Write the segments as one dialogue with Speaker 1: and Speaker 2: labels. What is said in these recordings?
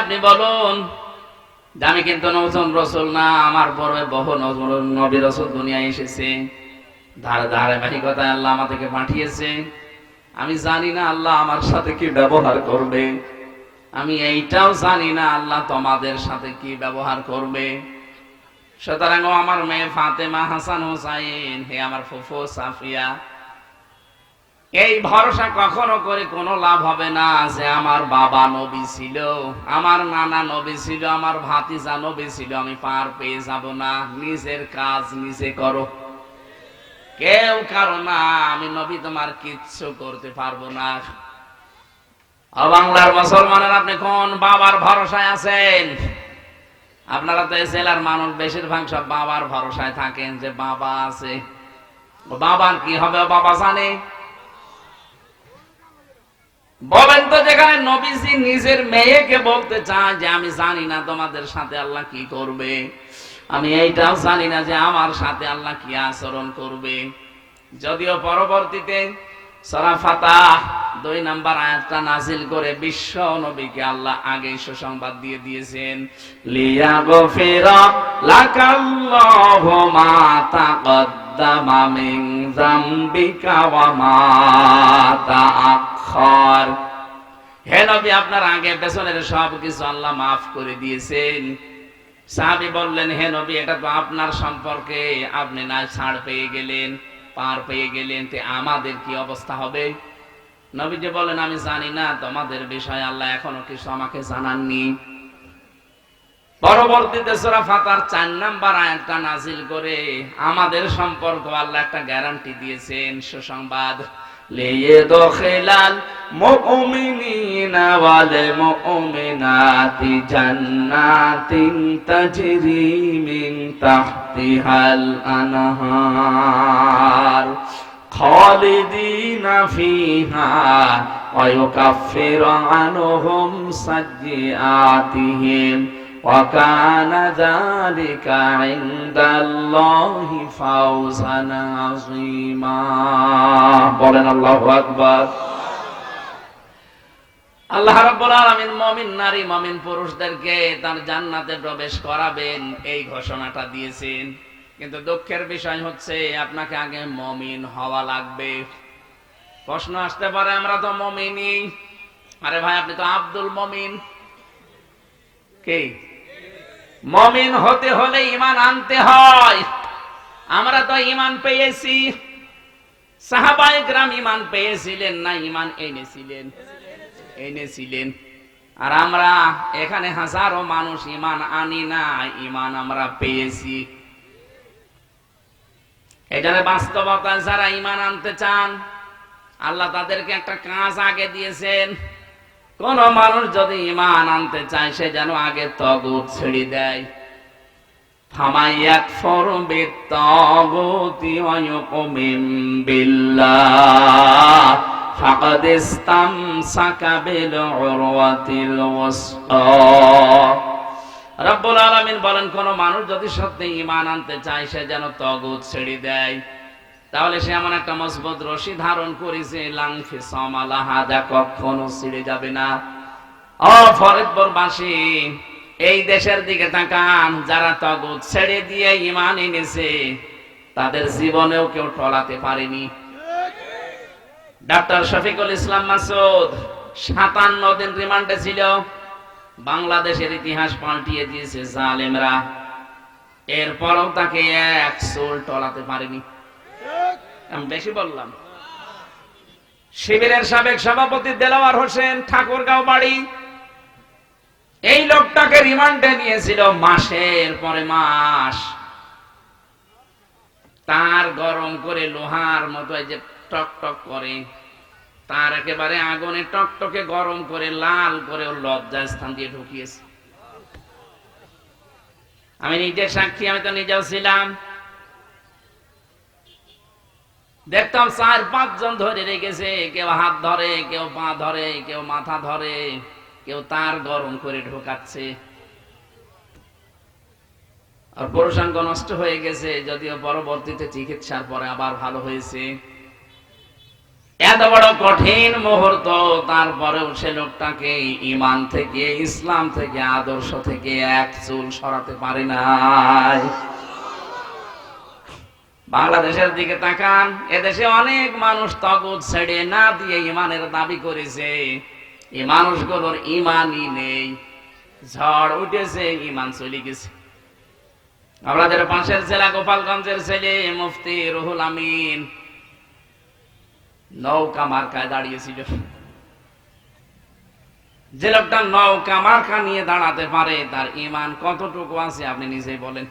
Speaker 1: আপনি বলুন আমি কিন্তু নজন রসুল না, আমার পরে বহু নজর নবী রসুল দুনিয়ায় এসেছে। ধারে ধারে বাহিকতায় আল্লাহ আমাদেরকে পাঠিয়েছে। আমি জানি না আল্লাহ আমার সাথে কি ব্যবহার করবে। আমি এইটাও জানি না আল্লাহ তোমাদের সাথে কি ব্যবহার করবে। সুতরাং আমার মেয়ে ফাতেমা হাসান হোসাইন, হে আমার ফুফু সাফিয়া এই ভরসা কখনো করে কোনো লাভ হবে না যে আমার বাবা নবী ছিল, আমার নানা নবী ছিল, আমার ভাতিজা নবী ছিল, আমি পার পেয়ে যাব না, নিজের কাজ নিজে করো। কেউ কারও না, আমি নবী তোমার কিচ্ছু করতে পারব না। বাংলার মুসলমানের, আপনি কোন বাবার ভরসায় আছেন? আপনারা তো জেলার মানুষ, বেশিরভাগ সব বাবার ভরসায় থাকেন যে বাবা আছে। বাবার কি হবে বাবা জানে? বলেন তো যেখানে নবীজি নিজের মেয়েকে বলতে চায় যে, আমি জানি না তোমাদের সাথে আল্লাহ কি করবে। আমি এইটাও জানি না যে আমার সাথে আল্লাহ কি আচরণ করবে। যদিও পরবর্তীতে দুই নাম্বার আয়াতটা নাজিল করে বিশ্ব নবীকে আল্লাহ আগে সুসংবাদ দিয়ে দিয়েছেন মা তাআখার হে নবী, আপনার আগে, পেছনের সব কিছু আল্লাহ মাফ করে দিয়েছেন। সাহাবী বললেন, হে নবী, এটা তো আপনার সম্পর্কে। আপনি না ছাড় পেয়ে গেলেন, পার পেয়ে গেলেন, তে আমাদের কি অবস্থা হবে? নবীজি বলেন, আমি জানি না, তোমাদের বিষয়ে আল্লাহ এখনও কিছু আমাকে জানাননি। পরবর্তীতে সূরা ফাতার চার নাম্বার আয়াতটা নাজিল করে, আমাদের সম্পর্ক আল্লাহ একটা গ্যারান্টি দিয়েছেন, সুসংবাদ। লিয়াদখিলাল মুমিনিনা ওয়াল মুমিনাতি জান্নাতিন তাজরি মিন তাহতিহাল আনহার খালিদিনা ফিহা ওয়া ইউকাফিরু আনহুম সাইয়্যাতিহিম وكان ذلك عند الله فوزا عظيما বলেন আল্লাহু আকবার আল্লাহ রাব্বুল আলামিন মুমিন নারী মুমিন পুরুষদেরকে তার জান্নাতে প্রবেশ করাবেন এই ঘোষণাটা দিয়েছেন কিন্তু দুঃখের বিষয় হচ্ছে আপনাকে আগে মুমিন হওয়া লাগবে প্রশ্ন আসতে পারে আমরা তো মুমিনই আরে ভাই আপনি তো আব্দুল মুমিন কে মমিন হতে হলে ইমান আনতে হয়। আমরা তো ইমান পেয়েছি। সাহাবাই গ্রাম ইমান পেয়েছিলেন না ইমান এনেছিলেন? এনেছিলেন। আর আমরা এখানে হাজারো মানুষ ইমান আনি না ইমান আমরা পেয়েছি। এখানে বাস্তবতা যারা ইমান আনতে চান, আল্লাহ তাদেরকে একটা কাজ আগে দিয়েছেন। কোন মানুষ যদি ইমান আনতে চায়, সে যেন আগে তগুত ছেড়ে দেয়। বলেন, কোন মানুষ যদি সত্যি ইমান আনতে চায়, সে যেন তগুত ছেড়ে দেয়। তাহলে সে এমন একটা মজবুত রশি ধারণ করেছে লাংফি সমালাহা যা কখনো ছিঁড়ে যাবে না। ও ফরিদপুরবাসী, এই দেশের দিকে তাকান, যারা তগুত ছেড়ে দিয়ে ইমান এনেছে, তাদের জীবনেও কেউ টলাতে পারেনি। ডাক্তার শফিকুল ইসলাম মাসুদ, সাতান্ন দিন রিমান্ডে ছিল। বাংলাদেশের ইতিহাস পাল্টিয়ে দিয়েছে জালেমরা। এরপরও তাকে এক সোল টলাতে পারেনি। আমি বেশি বললাম। শিবিরের সাবেক সভাপতি দেলাওয়ার হোসেন ঠাকুরগাঁও বাড়ি। এই লোকটাকে রিমান্ডে নিয়েছিল মাসের পরে মাস। তার গরম করে লোহার মতো যে টক টক করে, তার একেবারে আগুনে টকটকে গরম করে লাল করে ওর লজ্জা স্থান দিয়ে ঢুকিয়েছে। আমি নিজের সাক্ষী, আমি তো নিজেও ছিলাম। দেখতাম চার পাঁচজন ধরে রেখেছে, কেউ হাত ধরে, কেউ পা ধরে, কেউ মাথা ধরে, কেউ তার গরম করে ঢোকাচ্ছে। আর পুরুষাঙ্গ নষ্ট হয়ে গেছে, যদিও পরবর্তীতে চিকিৎসার পরে আবার ভালো হয়েছে। এত বড় কঠিন মুহূর্ত, তারপরেও সে লোকটাকে ইমান থেকে, ইসলাম থেকে, আদর্শ থেকে এক চুল সরাতে পারে নাই। বাংলাদেশের দিকে তাকান, এদেশে অনেক মানুষ তগুদ ছেড়ে না দিয়ে ইমানের দাবি করেছে। এই মানুষগুলোর ইমানই নেই। ঝড় উঠেছে, ইমান চলে গেছে। আমাদের পাশের জেলা গোপালগঞ্জের ছেলে মুফতি রুহুল আমিন নৌকা মার্কায় দাঁড়িয়েছিল। যে লোকটা নৌকা মার্কা নিয়ে দাঁড়াতে পারে, তার ইমান কতটুকু আছে আপনি নিজেই বলেন।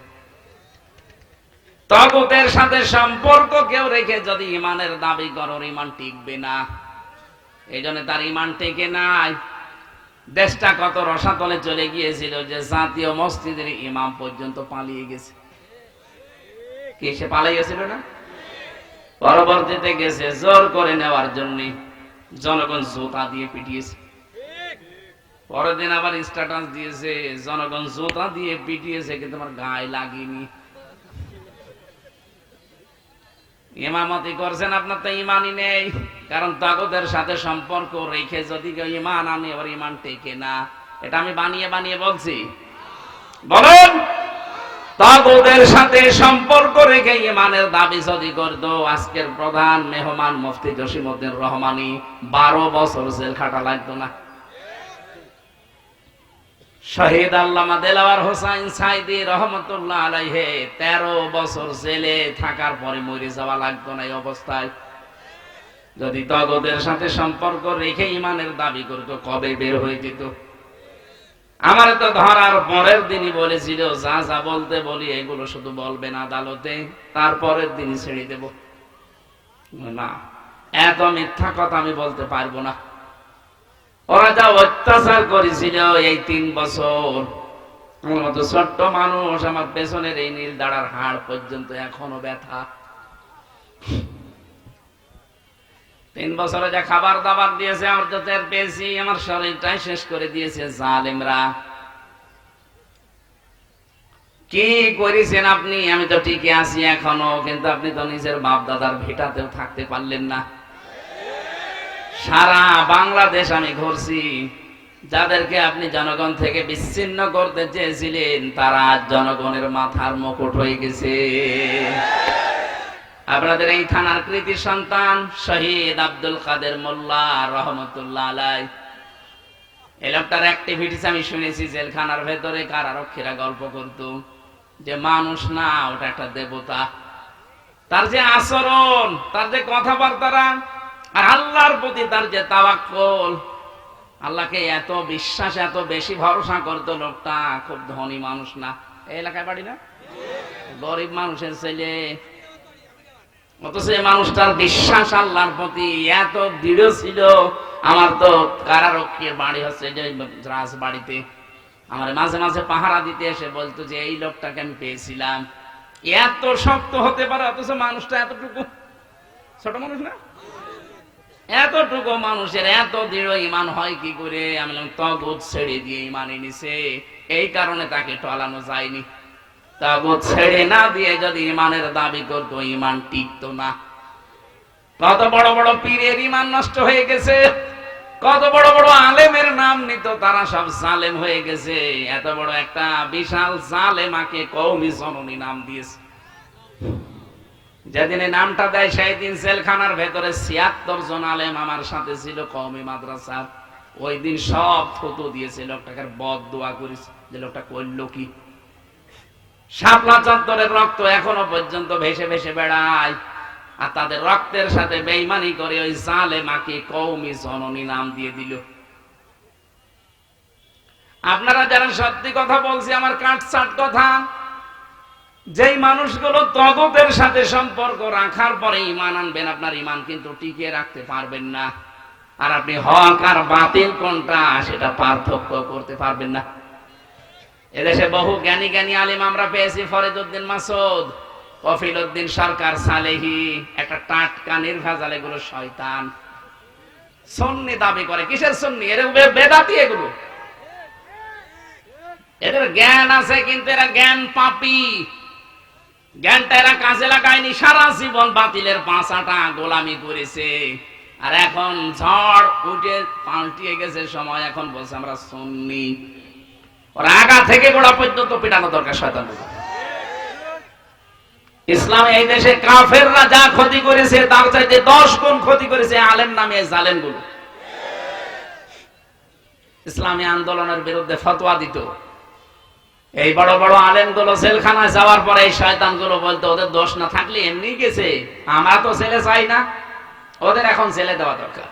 Speaker 1: তগতের সাথে সম্পর্ক কেউ রেখে যদি ইমানের দাবি করো ইমান টিকবে না। এই জন্য তার ইমান টেকে নাই। দেশটা কত রসাতলে চলে গিয়েছিল যে জাতীয় মসজিদের ইমাম পর্যন্ত পালিয়ে গেছে। কি সে পালিয়ে গেছিল না? পরবর্তীতে গেছে জোর করে নেওয়ার জন্য জনগণ জুতা দিয়ে পিটিয়েছে। পরের দিন আবার স্ট্যাটাস দিয়েছে, জনগণ জুতা দিয়ে পিটিয়েছে, কিন্তু আমার গায়ে লাগেনি। ইমামতি করছেন, আপনার তো ইমানই নেই। কারণ তাগদের সাথে সম্পর্ক রেখে যদি কেউ ইমান আনে এবার ইমান টেকে না। এটা আমি বানিয়ে বানিয়ে বলছি। বলুন তাগুদের সাথে সম্পর্ক রেখে ইমানের দাবি যদি করত, আজকের প্রধান মেহমান মুফতি জসিমউদ্দিন রহমানি বারো বছর জেল খাটা লাগতো না। শহীদ আল্লামা দেলাওয়ার হোসাইন সাইদি রহমতুল্লাহ আলাইহে, তেরো বছর জেলে থাকার পরে মরে যাওয়া লাগতো না এই অবস্থায়। যদি তগদের সাথে সম্পর্ক রেখে ইমানের দাবি করতো, কবে বের হয়ে যেত? আমার তো ধরার পরের দিনই বলেছিল, যা যা বলতে বলি, এগুলো শুধু বলবেন আদালতে, তারপরের দিনই ছেড়ে দেব। না, এত মিথ্যা কথা আমি বলতে পারব না। ওরা যা অত্যাচার করেছিল এই তিন বছর। আমার মতো ছোট্ট মানুষ আমার পেছনের এই নীল দাঁড়ার হাড় পর্যন্ত এখনও ব্যথা। তিন বছরে যা খাবার দাবার দিয়েছে, আমার তো টের পেয়েছি, আমার শরীরটাই শেষ করে দিয়েছে জালেমরা। কি করেছেন আপনি? আমি তো ঠিকই আছি এখনও, কিন্তু আপনি তো নিজের বাপ দাদার ভেটাতেও থাকতে পারলেন না। সারা বাংলাদেশ আমি ঘুরছি। যাদেরকে আপনি জনগণ থেকে বিচ্ছিন্ন করতে চেয়েছিলেন, তারা জনগণের মাথার মুকুট হয়ে গেছে। আপনাদের এই থানার কৃতি সন্তান শহীদ আব্দুল কাদের মোল্লা রহমতুল্লাহ আলাই। এই লোকটার অ্যাক্টিভিটিস আমি শুনেছি জেলখানার ভেতরে, কারারক্ষীরা গল্প করত যে মানুষ না, ওটা একটা দেবতা। তার যে আচরণ, তার যে কথাবার্তারা আর আল্লাহর প্রতি তার যে তাওয়াক্কল, আল্লাহকে এত বিশ্বাস, এত বেশি ভরসা করতো লোকটা, খুব ধনী মানুষ না। এই এলাকায় বাড়ি না? গরিব মানুষের ছেলে। অথচ মানুষটার বিশ্বাস আল্লাহর প্রতি এত দৃঢ় ছিল। আমার তো কারারক্ষীর বাড়ি হচ্ছে যে রাজ বাড়িতে আমার মাঝে মাঝে পাহারা দিতে এসে বলতো যে, এই লোকটাকে আমি পেয়েছিলাম। এত শক্ত হতে পারে, অথচ মানুষটা এতটুকু ছোট মানুষ না? এতটুকু মানুষের এত দৃঢ় ইমান হয় কি করে? আমি তগুত ছেড়ে দিয়ে ইমানে নিছে এই কারণে তাকে টলানো যায়নি। ছেড়ে না দিয়ে যদি ইমানের দাবি করতো, ইমান টিকতো না। কত বড় বড় পীরের ইমান নষ্ট হয়ে গেছে। কত বড় বড় আলেমের নাম নিত, তারা সব জালেম হয়ে গেছে। এত বড় একটা বিশাল জালেমাকে কৌমি জননী নাম দিয়েছে। যেদিনে নামটা দেয় সেই দিন জেলখানার ভেতরে ছিয়াত্তর জন আলেম আমার সাথে ছিল কৌমি মাদ্রাসার ওই দিন সব থতো দিয়েছে, লোকটাকে বদ দোয়া করিস যে লোকটা করল কি? শাপলা চত্বরের রক্ত এখনও পর্যন্ত ভেসে ভেসে বেড়ায়। আর তাদের রক্তের সাথে বেইমানি করে ওই জালে মাকে কৌমি জননী নাম দিয়ে দিল। আপনারা যারা সত্যি কথা বলছি, আমার কাটসাট কথা যেই মানুষগুলো তগতের সাথে সম্পর্ক রাখার পরে ইমান আনবেন, আপনার ইমান কিন্তু টিকিয়ে রাখতে পারবেন না। আর আপনি হক আর বাতিল কোনটা, সেটা পার্থক্য করতে পারবেন না। এদেশে বহু জ্ঞানী জ্ঞানী আলিম আমরা পেয়েছি ফরিদ উদ্দিন মাসুদ কফিল উদ্দিন সরকার সালেহি, একটা টাটকা নির্ভেজাল এগুলো শয়তান। সন্নি দাবি করে, কিসের সন্নি? এর বেদাতি এগুলো। এদের জ্ঞান আছে, কিন্তু এরা জ্ঞান পাপি। জ্ঞানটা এরা কাজে লাগায়নি, সারা জীবন বাতিলের পাঁচাটা গোলামি করেছে। আর এখন ঝড় উঠে পাল্টিয়ে গেছে সময়, এখন বলছে আমরা আগা থেকে গোড়া পর্যন্ত দরকার শয়তান ইসলাম এই দেশে কাফেররা যা ক্ষতি করেছে, তার চাইতে দশ গুণ ক্ষতি করেছে আলেম নামে গুলো ইসলামী আন্দোলনের বিরুদ্ধে ফতোয়া দিত। এই বড় বড় আলেমগুলো জেলখানায় যাওয়ার পরে এই শয়তানগুলো বলতো, ওদের দোষ না থাকলে এমনি গেছে। আমরা তো ছেলে চাই না। ওদের এখন ছেলে দেওয়া দরকার।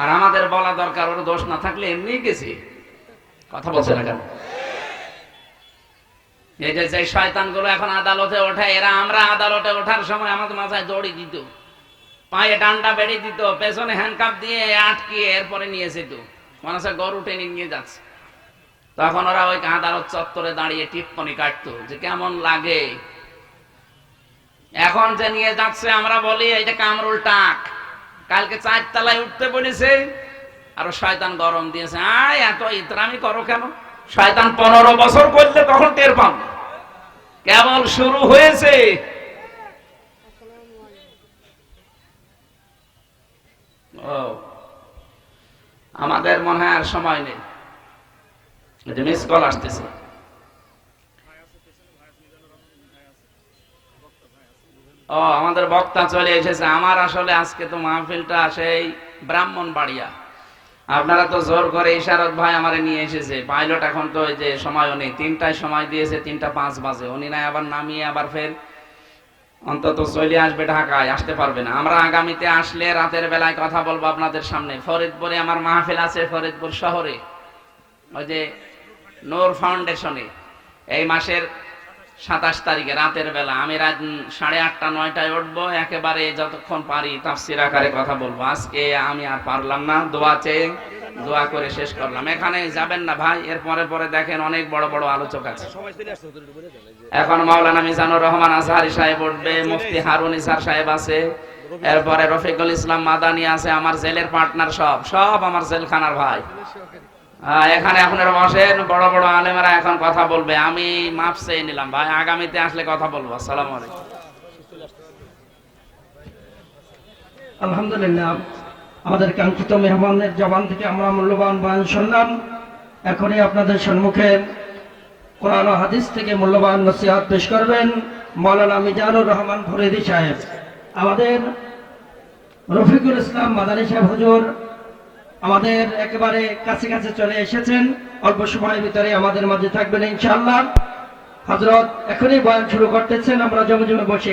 Speaker 1: আর আমাদের বলা দরকার, ওর দোষ না থাকলে এমনি গেছে। কথা বলছে না কেন? এই যে যে শয়তানগুলো এখন আদালতে ওঠে, এরা আমরা আদালতে ওঠার সময় আমাদের মাথায় দড়ি দিত। পায়ে ডান্ডা বেড়ে দিত, পেছনে হ্যান্ডকাপ দিয়ে আটকিয়ে এরপরে নিয়ে যেত। মনে হচ্ছে গরু টেনে নিয়ে যাচ্ছে। তখন ওরা ওই আদালত চত্বরে দাঁড়িয়ে টিপ্পনি কাটতো যে কেমন লাগে। এখন যে নিয়ে যাচ্ছে আমরা বলি এটা কামরুল টাক, কালকে চার তলায় উঠতে বলেছে, আরও শয়তান গরম দিয়েছে। আয়, এত ইতরামি করো কেন? শয়তান পনেরো বছর করলে তখন টের পাম কেবল শুরু হয়েছে। আমাদের মনে হয় আর সময় নেই। আমাদের বক্তা চলে এসেছে। আমার আসলে আজকে তো মাহফিলটা সেই ব্রাহ্মণ বাড়িয়া আপনারা তো জোর করে ইশারত ভাই আমারে নিয়ে এসেছে। পাইলট এখন তো যে সময়ও নেই। তিনটায় সময় দিয়েছে, তিনটা পাঁচ বাজে। উনি নাই, আবার নামিয়ে আবার ফের অন্তত চলে আসবে ঢাকায়। আসতে পারবে না। আমরা আগামীতে আসলে রাতের বেলায় কথা বলব আপনাদের সামনে। ফরিদপুরে আমার মাহফিল আছে, ফরিদপুর শহরে। ওই যে নূর ফাউন্ডেশনে এই মাসের সাতাশ তারিখে রাতের বেলা আমি রাত সাড়ে আটটা, নয়টায় উঠবো, একেবারে যতক্ষণ পারি তাফসির আকারে কথা বলব। আজকে আমি আর পারলাম না, দোয়া চেয়ে দোয়া করে শেষ করলাম। এখানে যাবেন না ভাই, এর পরে পরে দেখেন অনেক বড় বড় আলোচক আছে। এখন মাওলানা মিজানুর রহমান আজহারি সাহেব উঠবে, মুফতি হারুন ইসার সাহেব আছে, এরপরে রফিকুল ইসলাম মাদানি আছে, আমার জেলের পার্টনার সব সব আমার জেলখানার ভাই। এখানে আপনারা বসেন, বড় বড় আলেমেরা এখন কথা বলবে। আমি মাপ চেয়ে নিলাম ভাই, আগামীতে আসলে কথা বলব। আসসালামু আলাইকুম।
Speaker 2: আলহামদুলিল্লাহ, আমাদের কাঙ্ক্ষিত মেহমানের জবান থেকে আমরা মূল্যবান বয়ান শুনলাম। এখনই আপনাদের সম্মুখে কোরআন হাদিস থেকে মূল্যবান নসিহাত পেশ করবেন। মৌলানা মিজানুর রহমান ফরিদি সাহেব। আমাদের রফিকুল ইসলাম মাদানী সাহেব হুজুর আমাদের একেবারে কাছে কাছে চলে এসেছেন। অল্প সময়ের ভিতরে আমাদের মাঝে থাকবেন ইনশাল্লাহ হজরত এখনই বয়ান শুরু করতেছেন, আমরা জমে জমে বসে